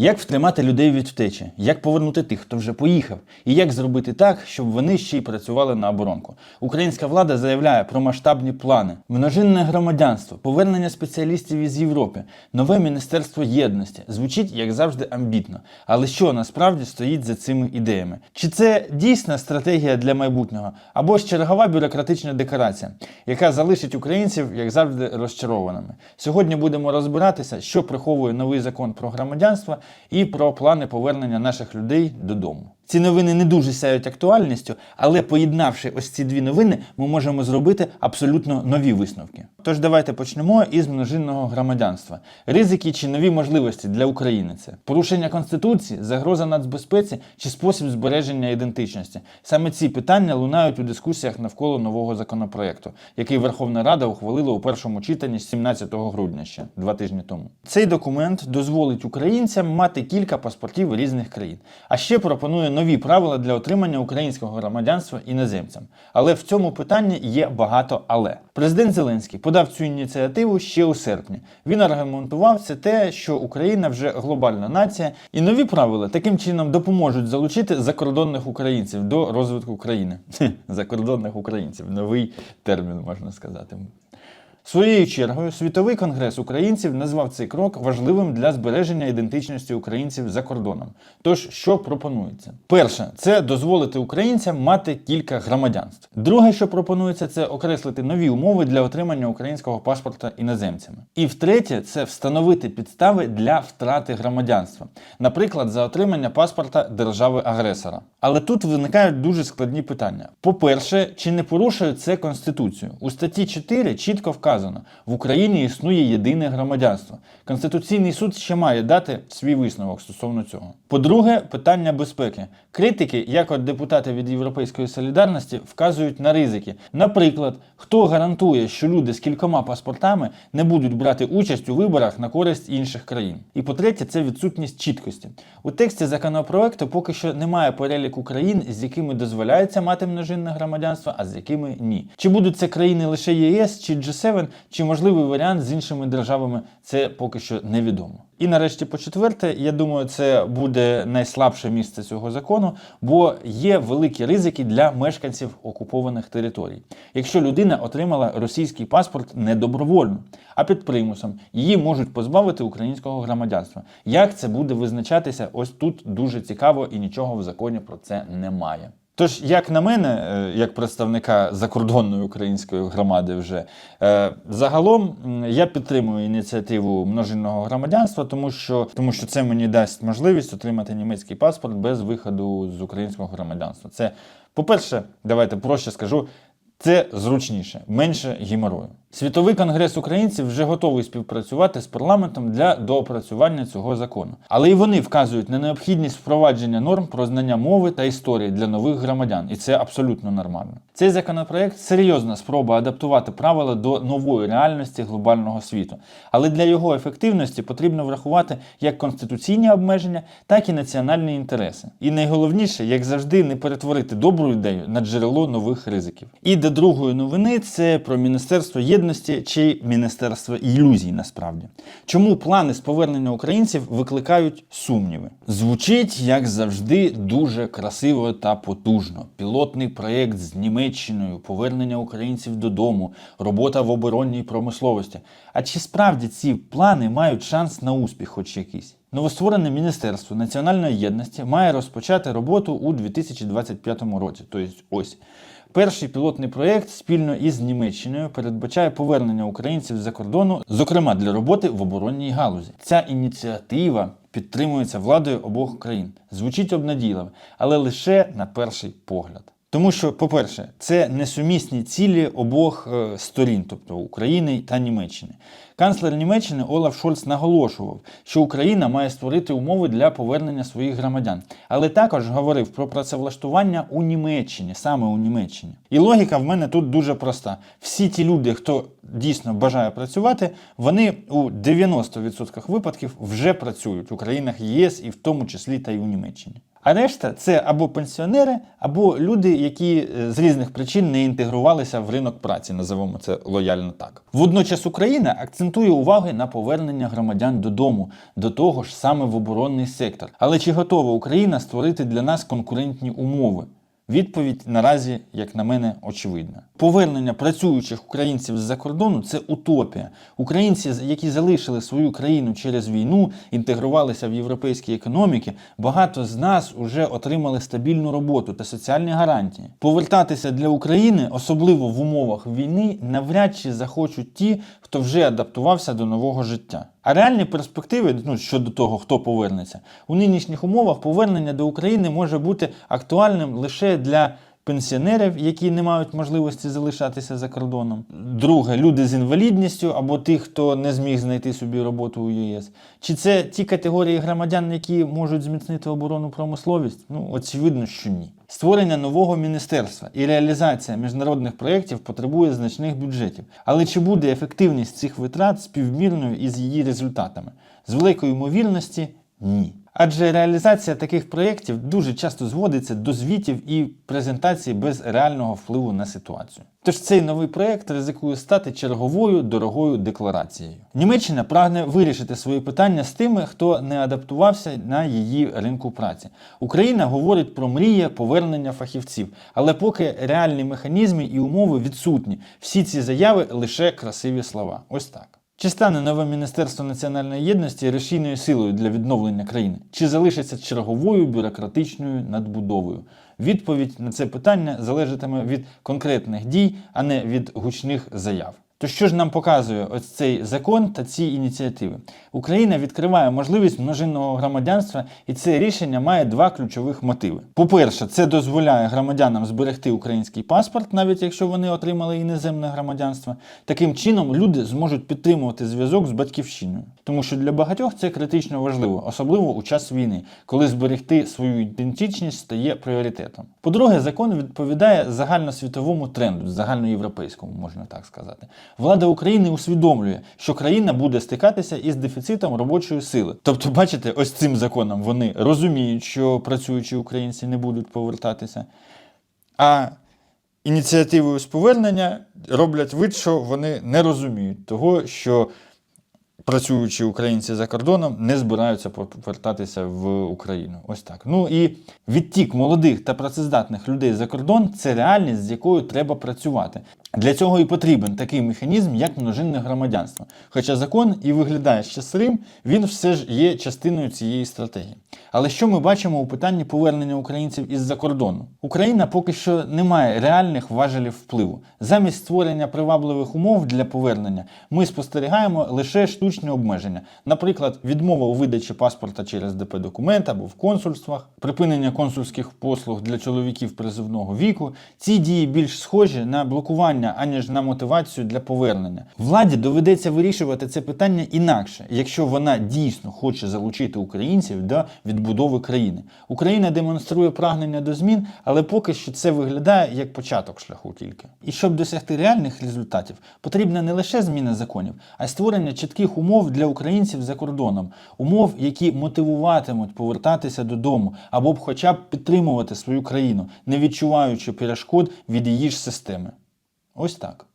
Як втримати людей від втечі, як повернути тих, хто вже поїхав, і як зробити так, щоб вони ще й працювали на оборонку. Українська влада заявляє про масштабні плани, множинне громадянство, повернення спеціалістів із Європи, нове міністерство єдності. Звучить як завжди амбітно. Але що насправді стоїть за цими ідеями? Чи це дійсна стратегія для майбутнього, або ж чергова бюрократична декорація, яка залишить українців, як завжди, розчарованими? Сьогодні будемо розбиратися, що приховує новий закон про громадянство і про плани повернення наших людей додому. Ці новини не дуже сяють актуальністю, але поєднавши ось ці дві новини, ми можемо зробити абсолютно нові висновки. Тож давайте почнемо із множинного громадянства. Ризики чи нові можливості для України це порушення конституції, загроза нацбезпеці чи спосіб збереження ідентичності. Саме ці питання лунають у дискусіях навколо нового законопроекту, який Верховна Рада ухвалила у першому читанні 17 грудня ще два тижні тому. Цей документ дозволить українцям мати кілька паспортів різних країн, а ще пропонує нові правила для отримання українського громадянства іноземцям. Але в цьому питанні є багато але. Президент Зеленський подав цю ініціативу ще у серпні. Він аргументував це те, що Україна вже глобальна нація, і нові правила таким чином допоможуть залучити закордонних українців до розвитку країни. Закордонних українців новий термін можна сказати. Своєю чергою, Світовий конгрес українців назвав цей крок важливим для збереження ідентичності українців за кордоном. Тож, що пропонується? Перше, це дозволити українцям мати кілька громадянств. Друге, що пропонується, це окреслити нові умови для отримання українського паспорта іноземцями. І втретє, це встановити підстави для втрати громадянства, наприклад, за отримання паспорта держави-агресора. Але тут виникають дуже складні питання. По-перше, чи не порушує це Конституцію? У статті 4 чітко вказано, в Україні існує єдине громадянство. Конституційний суд ще має дати свій висновок стосовно цього. По-друге, питання безпеки. Критики, як от депутати від Європейської солідарності, вказують на ризики. Наприклад, хто гарантує, що люди з кількома паспортами не будуть брати участь у виборах на користь інших країн. І по-третє, це відсутність чіткості. У тексті законопроекту поки що немає переліку країн, з якими дозволяється мати множинне громадянство, а з якими ні. Чи будуть це країни лише ЄС чи G7, чи можливий варіант з іншими державами, це поки що невідомо. І нарешті, по четверте, я думаю, це буде найслабше місце цього закону, бо є великі ризики для мешканців окупованих територій. Якщо людина отримала російський паспорт не добровольно, а під примусом, її можуть позбавити українського громадянства. Як це буде визначатися? Ось тут дуже цікаво і нічого в законі про це немає. Тож, як на мене, е, як представника закордонної української громади, вже е, загалом я підтримую ініціативу множинного громадянства, тому що, тому що це мені дасть можливість отримати німецький паспорт без виходу з українського громадянства. Це, по-перше, давайте проще скажу. Це зручніше, менше геморою. Світовий конгрес українців вже готовий співпрацювати з парламентом для доопрацювання цього закону. Але і вони вказують на необхідність впровадження норм про знання мови та історії для нових громадян, і це абсолютно нормально. Цей законопроект серйозна спроба адаптувати правила до нової реальності глобального світу. Але для його ефективності потрібно врахувати як конституційні обмеження, так і національні інтереси. І найголовніше, як завжди, не перетворити добру ідею на джерело нових ризиків. І до другої новини це про міністерство єдності чи міністерство ілюзій. Насправді, чому плани з повернення українців викликають сумніви? Звучить як завжди дуже красиво та потужно. Пілотний проєкт з Німеччиною, повернення українців додому, робота в оборонній промисловості. А чи справді ці плани мають шанс на успіх, хоч якийсь? Новостворене Міністерство національної єдності має розпочати роботу у 2025 році, тобто ось. Перший пілотний проєкт спільно із Німеччиною передбачає повернення українців з-за кордону, зокрема для роботи в оборонній галузі. Ця ініціатива підтримується владою обох країн. Звучить обнадійливо, але лише на перший погляд. Тому що, по-перше, це несумісні цілі обох е, сторін, тобто України та Німеччини. Канцлер Німеччини Олаф Шольц наголошував, що Україна має створити умови для повернення своїх громадян, але також говорив про працевлаштування у Німеччині, саме у Німеччині. І логіка в мене тут дуже проста: всі ті люди, хто дійсно бажає працювати, вони у 90% випадків вже працюють у країнах ЄС і в тому числі та й у Німеччині. А решта це або пенсіонери, або люди, які е, з різних причин не інтегрувалися в ринок праці, називаємо це лояльно так. Водночас Україна акцентує уваги на повернення громадян додому, до того ж саме в оборонний сектор. Але чи готова Україна створити для нас конкурентні умови? Відповідь наразі, як на мене, очевидна. Повернення працюючих українців з-за кордону це утопія. Українці, які залишили свою країну через війну, інтегрувалися в європейські економіки, багато з нас вже отримали стабільну роботу та соціальні гарантії. Повертатися для України, особливо в умовах війни, навряд чи захочуть ті, хто вже адаптувався до нового життя. А реальні перспективи ну, щодо того, хто повернеться, у нинішніх умовах повернення до України може бути актуальним лише для пенсіонерів, які не мають можливості залишатися за кордоном. Друге, люди з інвалідністю або тих, хто не зміг знайти собі роботу у ЄС. Чи це ті категорії громадян, які можуть зміцнити оборонну промисловість? Ну, очевидно, що ні. Створення нового міністерства і реалізація міжнародних проєктів потребує значних бюджетів. Але чи буде ефективність цих витрат співмірною із її результатами? З великою ймовірності ні. Адже реалізація таких проєктів дуже часто зводиться до звітів і презентацій без реального впливу на ситуацію. Тож цей новий проєкт ризикує стати черговою дорогою декларацією. Німеччина прагне вирішити свої питання з тими, хто не адаптувався на її ринку праці. Україна говорить про мріє повернення фахівців, але поки реальні механізми і умови відсутні, всі ці заяви лише красиві слова. Ось так. Чи стане нове Міністерство національної єдності рішійною силою для відновлення країни? Чи залишиться черговою бюрократичною надбудовою? Відповідь на це питання залежатиме від конкретних дій, а не від гучних заяв. То що ж нам показує ось цей закон та ці ініціативи? Україна відкриває можливість множинного громадянства, і це рішення має два ключових мотиви. По-перше, це дозволяє громадянам зберегти український паспорт, навіть якщо вони отримали іноземне громадянство. Таким чином люди зможуть підтримувати зв'язок з батьківщиною, тому що для багатьох це критично важливо, особливо у час війни, коли зберегти свою ідентичність стає пріоритетом. По-друге, закон відповідає загальносвітовому тренду, загальноєвропейському, можна так сказати. Влада України усвідомлює, що країна буде стикатися із дефіцитом робочої сили. Тобто, бачите, ось цим законом вони розуміють, що працюючі українці не будуть повертатися. А ініціативою з повернення роблять вид, що вони не розуміють того, що працюючі українці за кордоном не збираються повертатися в Україну. Ось так. Ну і відтік молодих та працездатних людей за кордон це реальність, з якою треба працювати. Для цього і потрібен такий механізм, як множинне громадянство. Хоча закон і виглядає ще сирим, він все ж є частиною цієї стратегії. Але що ми бачимо у питанні повернення українців із-за кордону? Україна поки що не має реальних важелів впливу. Замість створення привабливих умов для повернення ми спостерігаємо лише штучні обмеження, наприклад, відмова у видачі паспорта через ДП документ або в консульствах, припинення консульських послуг для чоловіків призивного віку. Ці дії більш схожі на блокування, аніж на мотивацію для повернення. Владі доведеться вирішувати це питання інакше, якщо вона дійсно хоче залучити українців до відбудови країни. Україна демонструє прагнення до змін, але поки що це виглядає як початок шляху тільки. І щоб досягти реальних результатів, потрібна не лише зміна законів, а й створення чітких умов для українців за кордоном, умов, які мотивуватимуть повертатися додому або б хоча б підтримувати свою країну, не відчуваючи перешкод від її ж системи. Ось так.